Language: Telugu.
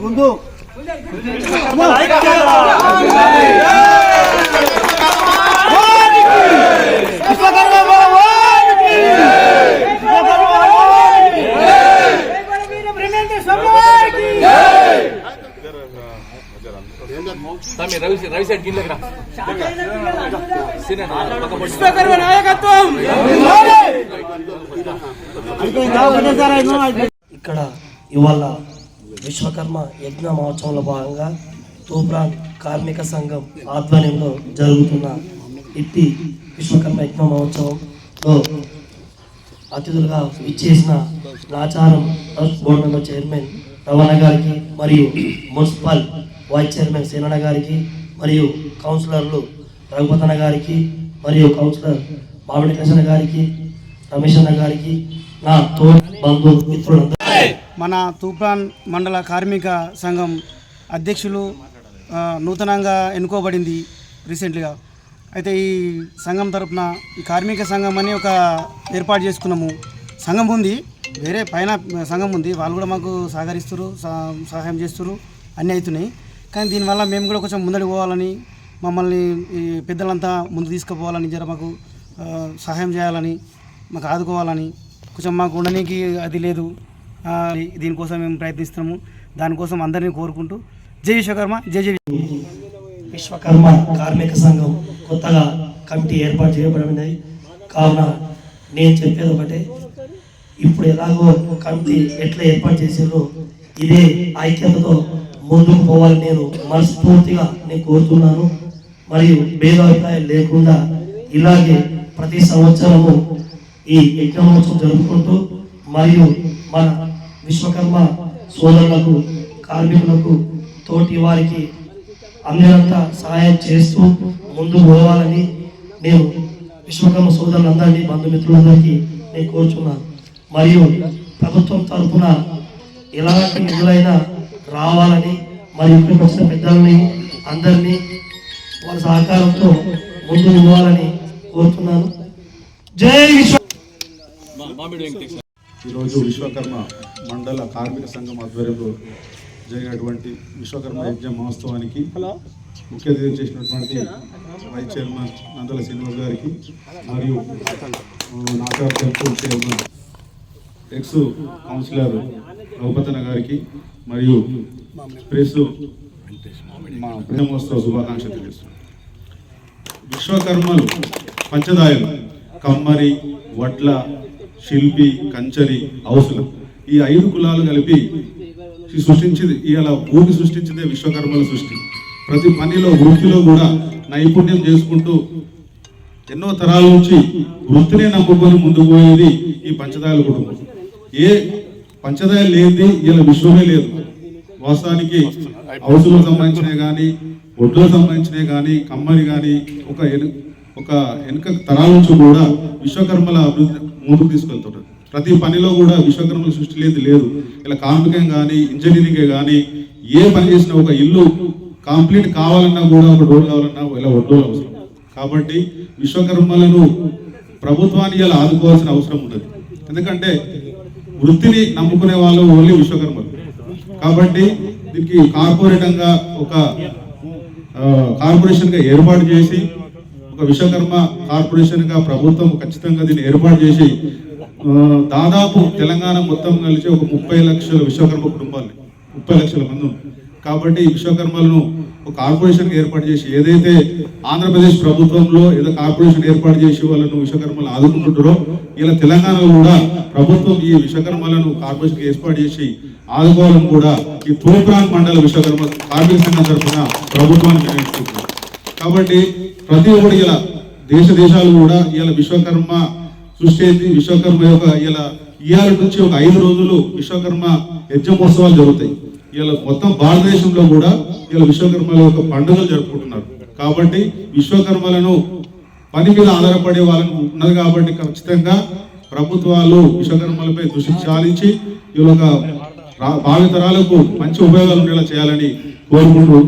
ముందు. రవి సైడ్ విశ్వకర్మ నాయకత్వం ఇక్కడ ఇవాళ విశ్వకర్మ యజ్ఞ మహోత్సవంలో భాగంగా తూప్రాన్ కార్మిక సంఘం ఆధ్వర్యంలో జరుగుతున్న ఇట్టి విశ్వకర్మ యజ్ఞ మహోత్సవంలో అతిథులుగా ఇచ్చేసిన Nacharam trust board member chairman రవాణా గారికి మరియు మున్సిపల్ వైస్ చైర్మన్ సేనన్న గారికి మరియు కౌన్సిలర్లు రఘుపతన గారికి మరియు కౌన్సిలర్ మామిడి కృష్ణ గారికి రమేష్ అన్న గారికి నా తోటి బంధు మిత్రులందరూ మన తూప్రాన్ మండల కార్మిక సంఘం అధ్యక్షులు నూతనంగా ఎన్నుకోబడింది రీసెంట్గా. అయితే ఈ సంఘం తరపున ఈ కార్మిక సంఘం అని ఒక ఏర్పాటు చేసుకున్నాము. సంఘం ఉంది వేరే పైన సంఘం ఉంది. వాళ్ళు కూడా మాకు సహకరిస్తారు సహ- సహాయం చేస్తారు అన్నీ అవుతున్నాయి కానీ దీనివల్ల మేము కూడా కొంచెం ముందడి పోవాలని మమ్మల్ని ఈ పెద్దలంతా ముందు తీసుకుపోవాలని జర మాకు సహాయం చేయాలని మాకు ఆదుకోవాలని కొంచెం మాకు ఉండడానికి అది లేదు. దీనికోసం మేము ప్రయత్నిస్తున్నాము. దానికోసం అందరినీ కోరుకుంటూ జై విశ్వకర్మ జై జై విశ్వకర్మ కార్మిక సంఘం కొత్తగా కమిటీ ఏర్పాటు చేయబడినది. కావున నేను చెప్పేది ఒకటే. ఇప్పుడు ఎలాగో కమిటీ ఎట్లా ఏర్పాటు చేసారో ఇదే ఐక్యతతో ముందుకు పోవాలని నేను మనస్ఫూర్తిగా నేను కోరుతున్నాను. మరియు భేదాభిప్రాయం లేకుండా ఇలాగే ప్రతి సంవత్సరము ఈ యజ్ఞమోత్సవం జరుపుకుంటూ మరియు మన విశ్వకర్మ సోదరులకు కార్మికులకు తోటి వారికి అందరంతా సహాయం చేస్తూ ముందుకు పోవాలని నేను విశ్వకర్మ సోదరులందరినీ బంధుమిత్రులందరికీ నేను కోరుచున్నాను. మరియు ప్రభుత్వం తరఫున ఎలాంటి నిధులైనా రావాలని మరియు ఇక్కడికి వచ్చిన పెద్దల్ని అందరినీ వాళ్ళ సహకారంతో ముందుకు ఇవ్వాలని కోరుతున్నాను జై విశ్వ ఈరోజు విశ్వకర్మ మండల కార్మిక సంఘం ఆధ్వర్యంలో జరిగినటువంటి విశ్వకర్మ యజ్ఞ మహోత్సవానికి ముఖ్య అతిథి చేసినటువంటి వైస్ చైర్మన్ నందల శ్రీనివాస్ గారికి మరియు ఆ, Nachar temple chairman ex councillor రఘుపతన గారికి మరియు ప్రెస్ మా ప్రేమోత్సవ శుభాకాంక్షలు తెలియజేస్తున్నాను విశ్వకర్మలు పంచదాయలు కమ్మరి వడ్ల శిల్పి కంచరి అవసరం. ఈ ఐదు కులాలు కలిపి సృష్టించింది ఇలా భూమి సృష్టించిందే విశ్వకర్మల సృష్టి. ప్రతి పనిలో వృత్తిలో కూడా నైపుణ్యం చేసుకుంటూ ఎన్నో తరాల నుంచి వృత్తినే నమ్ముకొని ముందుకు పోయేది ఈ పంచదాయల కుటుంబం. ఏ పంచదాయ లేనిది ఇలా విశ్వమే లేదు. వాస్తవానికి హౌసులకు సంబంధించినవి కానీ ఒడ్లకు సంబంధించినవి కానీ కమ్మని కానీ ఒక ఎను- ఒక వెనుక తరాల నుంచి కూడా విశ్వకర్మల అభివృద్ధి ముందుకు తీసుకెళ్తుంటారు. ప్రతి పనిలో కూడా విశ్వకర్మల సృష్టి లేదు లేదు. ఇలా కార్మికం కానీ ఇంజనీరింగే కానీ ఏ పని చేసినా ఒక ఇల్లు కంప్లీట్ కావాలన్నా కూడా ఒక డోర్ కావాలన్నా ఇలా ఒడ్డోలు అవసరం. కాబట్టి విశ్వకర్మలను ప్రభుత్వాన్ని ఇలా ఆదుకోవాల్సిన అవసరం ఉంటుంది. ఎందుకంటే వృత్తిని నమ్ముకునే వాళ్ళు ఓన్లీ విశ్వకర్మలు. కాబట్టి దీనికి కార్పొరేటంగా ఒక కార్పొరేషన్గా ఏర్పాటు చేసి ఒక విశ్వకర్మ కార్పొరేషన్గా ప్రభుత్వం ఖచ్చితంగా దీన్ని ఏర్పాటు చేసి దాదాపు తెలంగాణ మొత్తం కలిసి ఒక ముప్పై లక్షల విశ్వకర్మ కుటుంబాలు ముప్పై లక్షల మంది కాబట్టి ఈ విశ్వకర్మలను ఒక కార్పొరేషన్ ఏర్పాటు చేసి ఏదైతే ఆంధ్రప్రదేశ్ ప్రభుత్వంలో ఏదో కార్పొరేషన్ ఏర్పాటు చేసి వాళ్ళను విశ్వకర్మలు ఆదుకుంటుంటారో ఇలా తెలంగాణలో కూడా ప్రభుత్వం ఈ విశ్వకర్మలను కార్పొరేషన్ ఏర్పాటు చేసి ఆదుకోవాలని కూడా ఈ తూప్రాన్ మండల విశ్వకర్మ కార్మిక సంఘం తరఫున ప్రభుత్వాన్ని నిర్ణయించుకుంటున్నారు. కాబట్టి ప్రతి ఒక్కటి ఇలా దేశ దేశాలు కూడా ఇలా విశ్వకర్మ సృష్టి అయింది. విశ్వకర్మ యొక్క ఇలా ఇవాళ నుంచి ఒక ఐదు రోజులు విశ్వకర్మ యజ్ఞమోత్సవాలు జరుగుతాయి. ఇలా మొత్తం భారతదేశంలో కూడా ఇలా విశ్వకర్మల యొక్క పండుగలు జరుపుకుంటున్నారు. కాబట్టి విశ్వకర్మలను పని మీద ఆధారపడే వాళ్ళకు ఉన్నది కాబట్టి ఖచ్చితంగా ప్రభుత్వాలు విశ్వకర్మలపై దృష్టి చాలించి ఈ యొక్క భావితరాలకు మంచి ఉపయోగాలు ఉండేలా చేయాలని కోరుకుంటూ